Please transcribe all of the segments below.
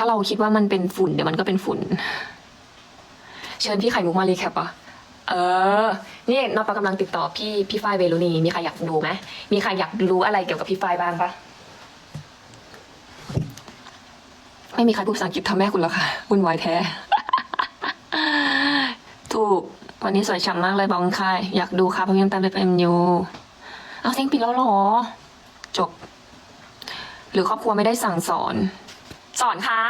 ถ้าเราคิดว่ามันเป็นฝุ่นเดี๋ยวมันก็เป็นฝุ่น เชิญพี่ไข่มุกมารีแคปอะเออ นี่นอปกำลังติดต่อพี่พี่ฝ้ายเวลุนีมีใครอยากดูไหมมีใครอยากรู้อะไรเกี่ยวกับพี่ฝ้ายบ้างปะไม่มีใครพูดภาษาอังกฤษทำแม่คุณหรอกค่ะวุ่นวายแท้ ถูก วันนี้สวยฉ่ำมากเลยบอกค่ะอยากดูค่ะเพราะยังตามไปเป็นอยู่เอาเซ็งปิดแล้วหรอ จบ หรือครอบครัวไม่ได้สั่งสอน สอนค่ะ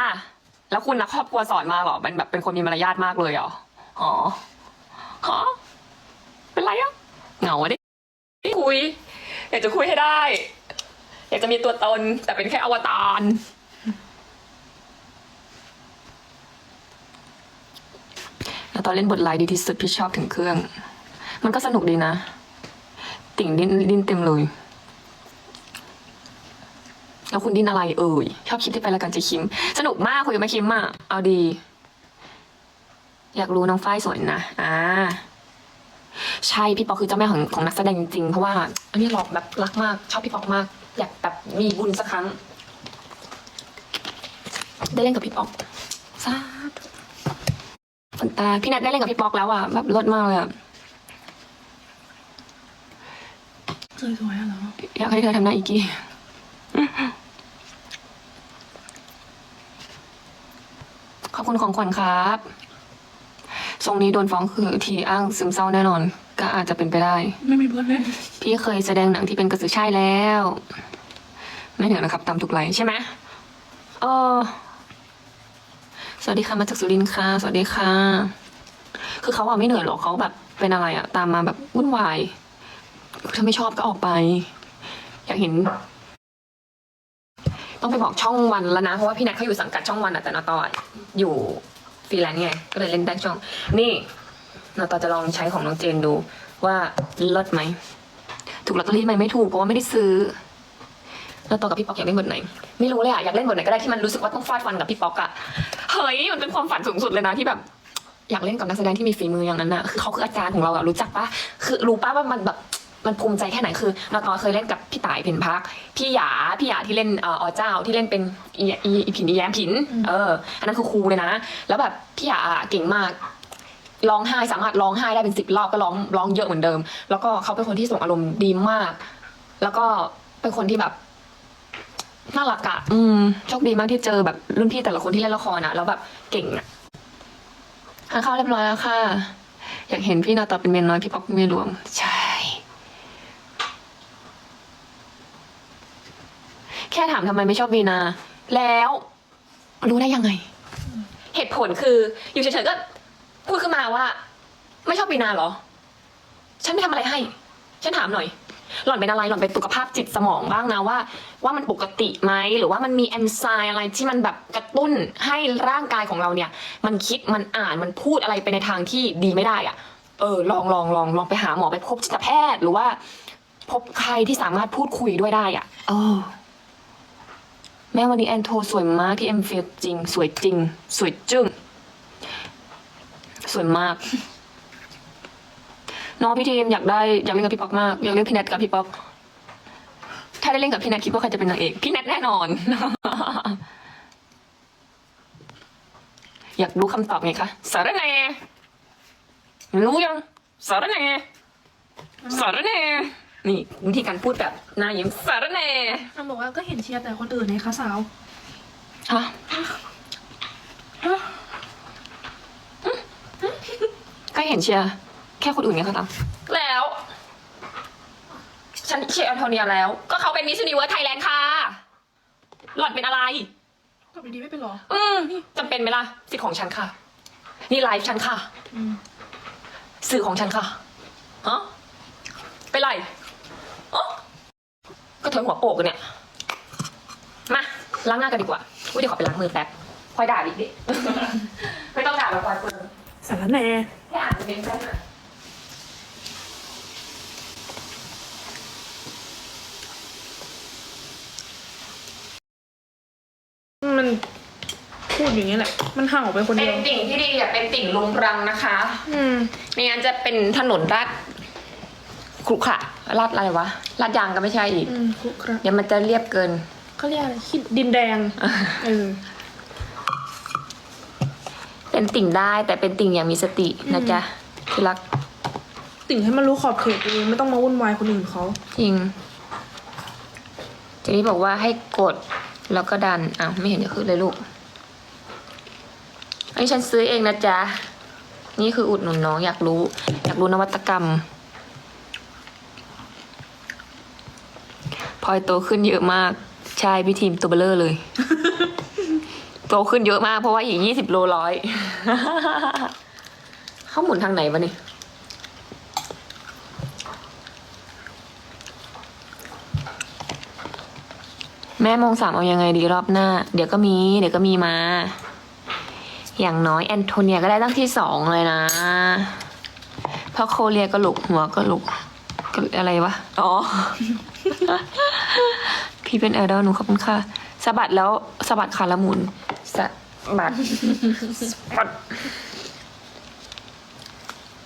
แล้วคุณนะครอบครัวสอนมาเหรอเป็นแบบเป็นคนมีมารยาทมากเลยเหรอ อ๋อฮะเป็นไรอะเหงาอะดิคุย อยากจะคุยให้ได้ อยากจะมีตัวตน แต่เป็นแค่อวตารแล้วตอนเล่นบทไลน์ดีที่สุดพี่ชอบถึงเครื่อง มันก็สนุกดีนะ ติ่งดิ้นดิ้นเต็มเลย แล้วคุณดิ้นอะไรเอ่ยชอบคิดที่ไปแล้วกันจะคิม สนุกมากคุยกับแม่คิมอะเอาดี อยากรู้น้องฝ้ายสวยนะอ่าใช่พี่ป๊อกคือเจ้าแม่ของของนักแสดงจริงๆเพราะว่า อันนี้หลอกแบบรักมาก ชอบพี่ป๊อกมาก อยากแบบมีบุญสักครั้ง ได้เล่นกับพี่ป๊อกสาธุฝนตาพี่นัทได้เล่นกับพี่ป๊อกแล้วอะแบบรดมากเลยอะสวยๆอะเหรออยากให้เธอทำหน้าอีกกี้ อบคุณของขวัญครับ ทรงนี้โดนฟ้องคือทีอ้างซึมเศร้าแน่นอน ก็อาจจะเป็นไปได้ ไม่มีเพื่อนเล่นพี่เคยแสดงหนังที่เป็นกระสือใช่แล้ว ไม่เหนือนะครับตามทุกไลน์ใช่ไหมเออสวัสดีค่ะมาจากสุรินทร์ค่ะ สวัสดีค่ะ คือเขาอะไม่เหนื่อยหรอกเขาแบบเป็นอะไรอะตามมาแบบวุ่นวายถ้าไม่ชอบก็ออกไป อยากเห็น ต้องไปบอกช่องวันแล้วนะ เพราะว่าพี่แนทเขาอยู่สังกัดช่องวันอะแต่นอตออยู่ฟรีแลนซ์ไง ก็เลยเล่นได้ช่อง นี่นอตจะลองใช้ของน้องเจนดูว่าเลิศไหม ถูกลอตเตอรี่ไหมไม่ถูกเพราะว่าไม่ได้ซื้อแล้วต่อกับพี่ป๊อกอยากเล่นบทไหน ไม่รู้เลยอะอยากเล่นบทไหนก็ได้ที่มันรู้สึกว่าต้องฟาดฟันกับพี่ป๊อกอะเฮ้ยมันเป็นความฝันสูงสุดเลยนะที่แบบ อยากเล่นกับนักแสดงที่มีฝีมืออย่างนั้นอะคือเขาคืออาจารย์ของเราอะรู้จักปะคือรู้ปะว่ามันแบบ มันภูมิใจแค่ไหนคือนอตอเคยเล่นกับพี่ต่ายเพ็ญพัก พี่หยาพี่หยาที่เล่นเอ่ออเจ้าที่เล่นเป็นอีอีอีผินอีแย้มผิน เออ อันนั้นคือครูเลยนะ แล้วแบบพี่หยาอะเก่งมากร้องไห้สามารถร้องไห้ได้เป็นสิบรอบก็ร้องร้องเยอะเหมือนเดิม แล้วก็เขาเป็นคนที่ส่งอารมณ์ดีมาก แล้วก็เป็นคนที่แบบน่ารักอะอืมโชคดีมากที่เจอแบบรุ่นพี่แต่ละคนที่เล่นละครอะแล้วแบบเก่งอะทานข้าวเรียบร้อยแล้วค่ะ อยากเห็นพี่นาตาเป็นเมียน้อยพี่ป๊อกเป็นเมียหลวง ใช่ แค่ถามทำไมไม่ชอบวีนา แล้วรู้ได้ยังไง เหตุผลคือ อยู่เฉยๆก็พูดขึ้นมาว่า ไม่ชอบวีนาเหรอ ฉันไม่ทำอะไรให้ ฉันถามหน่อย หล่อนเป็นอะไรหล่อนเป็นสุขภาพจิตสมองบ้างนะว่า ว่ามันปกติไหมหรือว่ามันมีแอนไซม์อะไรที่มันแบบกระตุ้นให้ร่างกายของเราเนี่ย มันคิดมันอ่านมันพูดอะไรไปในทางที่ดีไม่ได้อะเออลองลองลองลองไปหาหมอไปพบจิตแพทย์หรือว่า พบใครที่สามารถพูดคุยด้วยได้อะเออ แม่วันนี้แอนโทรสวยมากที่เอ็มเฟียจริง สวยจริง สวยจึ้งสวยมาก น้องพี่ทีมอยากได้อยากเล่นกับพี่ป๊อกมากอยากเล่นพี่แนทกับพี่ป๊อกถ้าได้เล่นกับพี่แนทคิดว่าใครจะเป็นนางเอกพี่แนทแน่นอน อยากรู้คำตอบไงคะสารแหนรู้ยังสารแหนสารแหน นี่วิธีการพูดแบบหน้ายิ้มสารแหนมันบอกว่าก็เห็นเชียร์แต่คนอื่นไงคะสาวฮะก็เห็นเชียร์แค่คนอื่นไงเขาตามแล้ว ฉันเชียร์แอนโทเนียแล้ว ก็เขาเป็นมิสซินิเวิร์สไทยแลนด์ค่ะ หล่อนเป็นอะไรตอบดีๆไม่เป็นหรอ อืมจำเป็นไหมล่ะสิทธิ์ของฉันค่ะ นี่ไลฟ์ฉันค่ะ อืมสื่อของฉันค่ะฮะเป็นไรอ๋อ ก็เธอหัวโปกกันเนี่ย มาล้างหน้ากันดีกว่าอุ้ยเดี๋ยวขอไปล้างมือแป๊บค่อยด่าอีกดิ ไม่ต้องด่าแบบปล่อยเปลืองสารแหน่แค่อ่านจะเป็นแค่ไหนมันพูดอย่างนี้แหละ มันเห่าไปคนเป็เดียนว ติ่งที่ดีอะเป็นติ่งลุงรังนะคะ อืม ไม่งั้นจะเป็นถนนลาดขรุขระ ลาดอะไรวะลาดยางก็ไม่ใช่อีกอืมคุกครับเดี๋ยวมันจะเรียบเกิน เขาเรียกอะไรขี้ดินแดงเออเป็นติ่งได้แต่เป็นติ่งอย่างมีสตินะจ๊ะที่รักติ่งให้มันรู้ขอบเขตตัวเองไม่ต้องมาวุ่นวายคนอื่นเขาจริงทีนี้บอกว่าให้กดแล้วก็ดันอ้าวไม่เห็นจะขึ้นเลยลูกอันนี้ฉันซื้อเองนะจ๊ะนี่คืออุดหนุนน้องอยากรู้ อยากรู้นวัตกรรม พลอยโตขึ้นเยอะมาก ใช่พี่ทีมตัวเบลเลอร์เลย โตขึ้นเยอะมากเพราะว่าอีกยี่สิบโลร้อยเขาหมุนทางไหนวะนี่แม่โมงสามเอายังไงดีรอบหน้า เดี๋ยวก็มี เดี๋ยวก็มีมา อย่างน้อยแอนโทเนียก็ได้ตั้งที่สองเลยนะ เพราะโคเรียก็หลุกหัวก็หลุกก็ อะไรวะ อ๋อ พี่เป็นไอดอลหนูขอบคุณค่ะสะบัดแล้วสะบัดขาละหมุนสะบัดสะบัด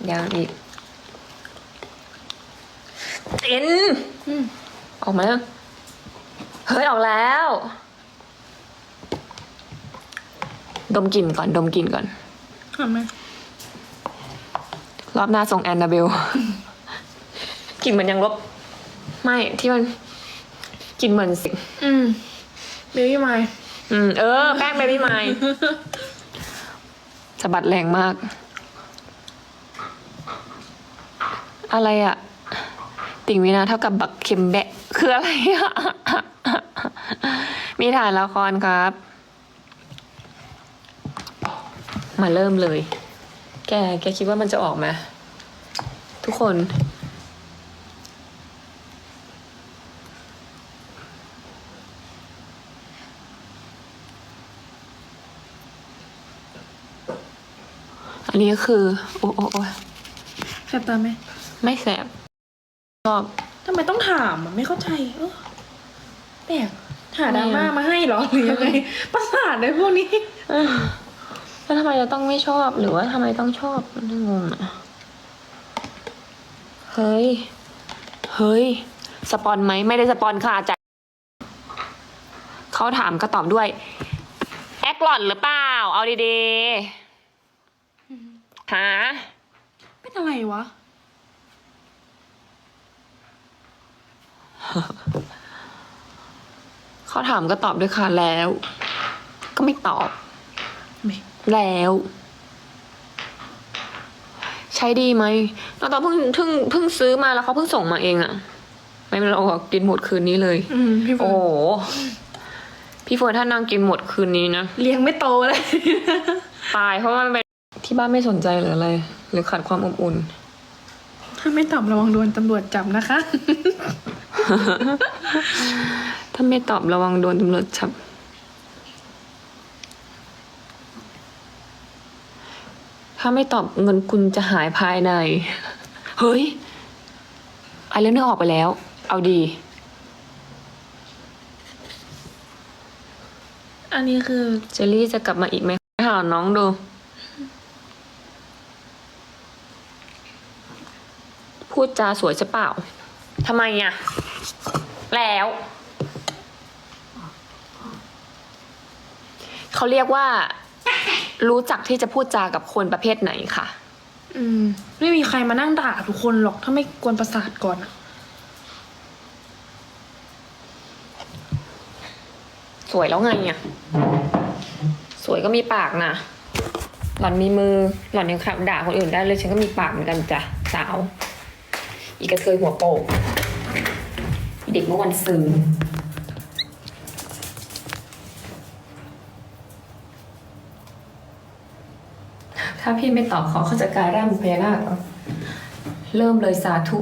ยังอีกเต็นอืมออกมาแล้วเฮ้ยออกแล้ว ดมกลิ่นก่อน ดมกลิ่นก่อนทำไหมรอบหน้าส่งแอนนาเบล กลิ่นเหมือนยังลบ ไม่ที่มันกลิ่นเหมือนสิอืมเบบี้ไมล์อืมเออ แป้งเบบี้ไมล์สะบัดแรงมาก อะไรอะติ่งวินาเท่ากับบักเข็มแบะ คืออะไรอะมีถ่ายละครครับ มาเริ่มเลย แก แกคิดว่ามันจะออกไหมทุกคน นนี้ก็คือ โอ้โอ้โอ้แสบตาไหมไม่แสบชอบ ทำไมต้องถามอะไม่เข้าใจเออแปลกหาดราม่ามาให้เหรอหรือยังไงประสาทเลยพวกนี้เอ้ยแล้วทำไมจะต้องไม่ชอบหรือว่าทำไมต้องชอบมันงงอะเฮ้ย เฮ้ย สปอนไหมไม่ได้สปอนค่ะจ่ายเขาถามก็ตอบด้วย แอคหล่อนหรือเปล่า เอาดีๆ หา เป็นอะไรวะ เขาถามก็ตอบด้วยค่ะแล้ว ก็ไม่ตอบ ไม่แล้ว ใช้ดีไหมเราตอนเพิ่งเพิ่งเพิ่งซื้อมาแล้วเขาเพิ่งส่งมาเองอะไม่เป็นไรเรากินหมดคืนนี้เลย อืมพี่โอ้เฟิร์โหนพี่เฟิร์นถ้านางกินหมดคืนนี้นะ เลี้ยงไม่โตเลย ตายเพราะว่ามันเป็น ที่บ้านไม่สนใจหรืออะไร หรือขาดความอบอุ่น ถ้าไม่ตอบระวังโดนตำรวจจับนะคะ ถ้าไม่ตอบระวังโดนตำรวจจับ ถ้าไม่ตอบเงินคุณจะหายภายใน เฮ้ยไอเรื่องนึกออกไปแล้ว เอาดี อันนี้คือเจลลี่จะกลับมาอีกไหมหาน้องดู พูดจาสวยใช่เปล่าทำไมอะแล้ว เขาเรียกว่า รู้จักที่จะพูดจากับคนประเภทไหนค่ะ อืม ไม่มีใครมานั่งด่าทุกคนหรอกถ้าไม่กวนประสาทก่อนอะสวยแล้วไงอะสวยก็มีปากนะหล่อนมีมือหล่อนยังขับด่าคนอื่นได้เลยฉันก็มีปากเหมือนกันจ้ะสาว อีกระเทยหัวโปกเด็กเมื่อวันซืนถ้าพี่ไม่ตอบขอเขาจะการร่างพญานาคเรอเริ่มเลยสาธุ